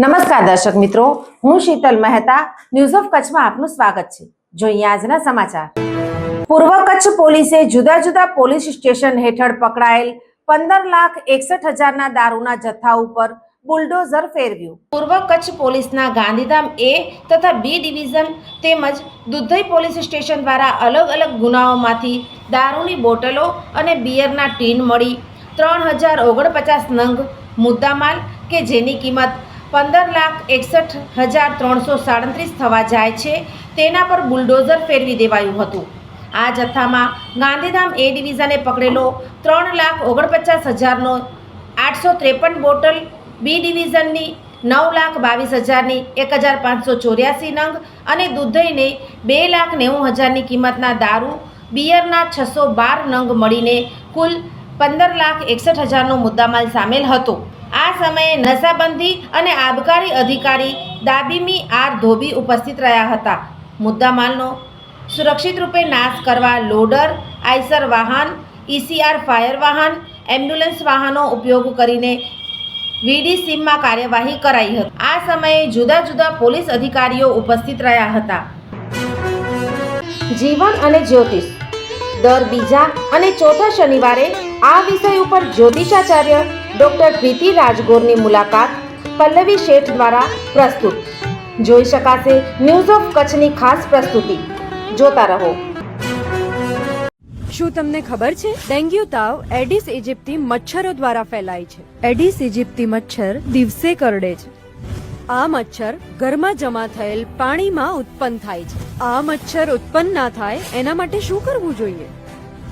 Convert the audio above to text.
નમસ્કાર દર્શક મિત્રો, હું શીતલ મહેતા ન્યૂઝ ઓફ કચ્છમાં આપનું સ્વાગત છે. જોઈએ આજના સમાચાર. પૂર્વ કચ્છ પોલીસે જુદા જુદા પોલીસ સ્ટેશન હેઠળ પકડાયેલ પંદર લાખ એકસઠ હજારના દારૂના જથ્થા ઉપર બુલડોઝર ફેરવ્યું. પૂર્વ કચ્છ પોલીસના ગાંધીધામ એ તથા બી ડિવિઝન તેમજ દુધઈ પોલીસ સ્ટેશન દ્વારા અલગ અલગ ગુનાઓમાંથી દારૂની બોટલો અને બિયરના ટીન મળી ત્રણ હજાર ઓગણપચાસ નંગ મુદ્દામાલ કે જેની કિંમત પંદર લાખ એકસઠ હજાર ત્રણસો સાડત્રીસ થવા જાય છે. તેના પર બુલડોઝર ફેરવી દેવાયું હતું. આ જથ્થામાં ગાંધીધામ એ ડિવિઝને પકડેલો ત્રણ લાખ ઓગણપચાસ હજારનો આઠસો ત્રેપન બોટલ, બી ડિવિઝનની નવ લાખ બાવીસ હજારની એક હજાર પાંચસો ચોર્યાસી નંગ અને દુધઈને બે લાખ નેવું હજારની કિંમતના દારૂ, બિયરના છસો બાર નંગ મળીને કુલ પંદર લાખ એકસઠ હજારનો મુદ્દામાલ સામેલ હતો. આ સમયે નશાબંધી અને આબકારી અધિકારી દાબીમી આર ધોબી ઉપસ્થિત રહ્યા હતા. મુદ્દામાલનો સુરક્ષિત રૂપે નાશ કરવા લોડર, આઈસર વાહન, ઈસીઆર ફાયર વાહન, એમ્બ્યુલન્સ વાહનો ઉપયોગ કરીને વીડી સીમમાં કાર્યવાહી કરાઈ હતી. આ સમયે જુદા જુદા પોલીસ અધિકારીઓ ઉપસ્થિત રહ્યા હતા. જીવન અને જ્યોતિષ. દર બીજા અને ચોથા શનિવારે આ વિષય ઉપર જ્યોતિષાચાર્ય ડોક્ટર પ્રીતિ રાજગોરની મુલાકાત પલ્લવી શેઠ દ્વારા પ્રસ્તુત. જોઈ શકાશે ન્યૂઝ ઓફ કચ્છની ખાસ પ્રસ્તુતિ. જોતા રહો. શું તમને ખબર છે? ડેન્ગ્યુ તાવ એડિસ ઇજિપ્તી મચ્છરો દ્વારા ફેલાય છે. એડિસ ઇજિપ્તી મચ્છર દિવસે કરડે છે. આ મચ્છર ઘરમાં જમા થયેલ પાણીમાં ઉત્પન્ન થાય છે. આ મચ્છર ઉત્પન્ન ના થાય એના માટે શું કરવું જોઈએ?